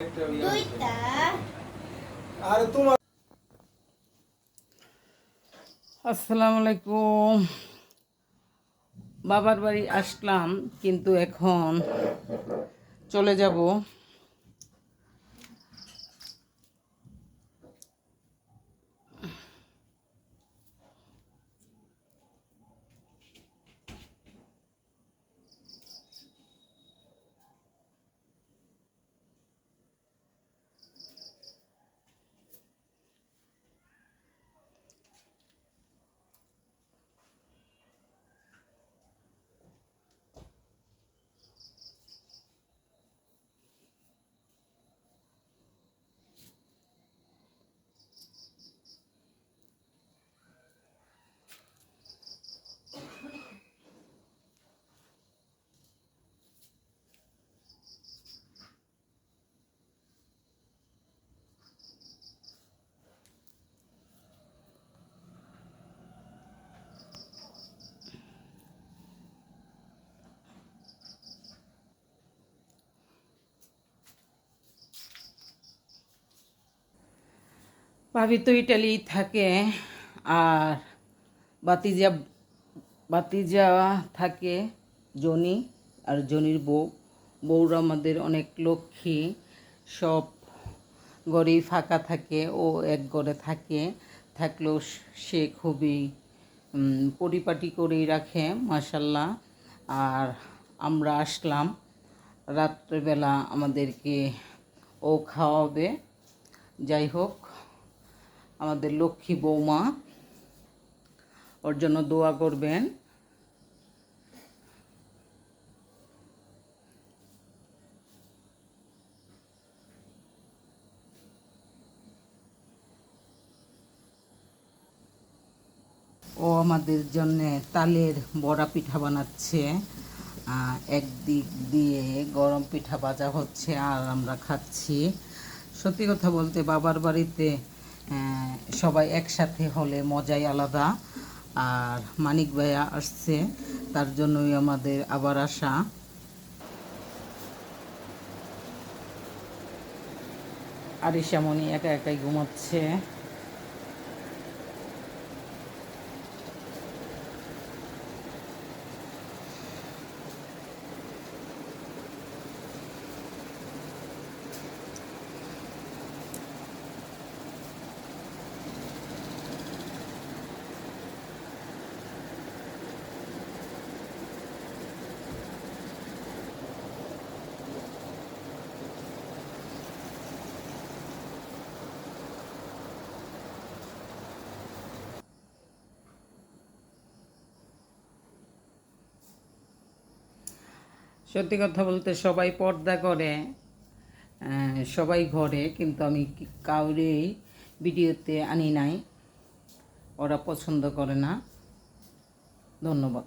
দুইটা। আর তোমার আসসালামু আলাইকুম বাবার বাড়ি আসলাম কিন্তু এখন চলে যাব। ভাবি তো ইটালি থাকে, আর বাতিজা বাতিজা থাকে জনি আর জনির বউ। বউরা আমাদের অনেক লক্ষ্মী, সব ঘরেই ফাঁকা থাকে, ও এক ঘরে থাকে, থাকলেও সে খুবই পরিপাটি করেই রাখে মাসাল্লাহ আর আমরা আসলাম, রাত্রেবেলা আমাদেরকে ও খাওয়াবে। যাই হোক আমাদের লক্ষ্মী বৌমা। ওর জন্য দোয়া করবেন। ও আমাদের জন্য তালের বড়া পিঠা বানাচ্ছে। একদিক দিয়ে গরম পিঠা ভাজা হচ্ছে আর আমরা খাচ্ছি। সত্যি কথা বলতে বাবার বাড়িতে সবাই একসাথে হলে মজাই আলাদা। আর মানিক ভাইয়া আসছে, তার জন্যই আমাদের আবার আসা। আরিসামণি একা একাই ঘুমাচ্ছে। সত্যি কথা বলতে সবাই পর্দা করে সবাই ঘরে, কিন্তু আমি কাউরেই ভিডিওতে আনি নাই। ওরা পছন্দ করে না। ধন্যবাদ।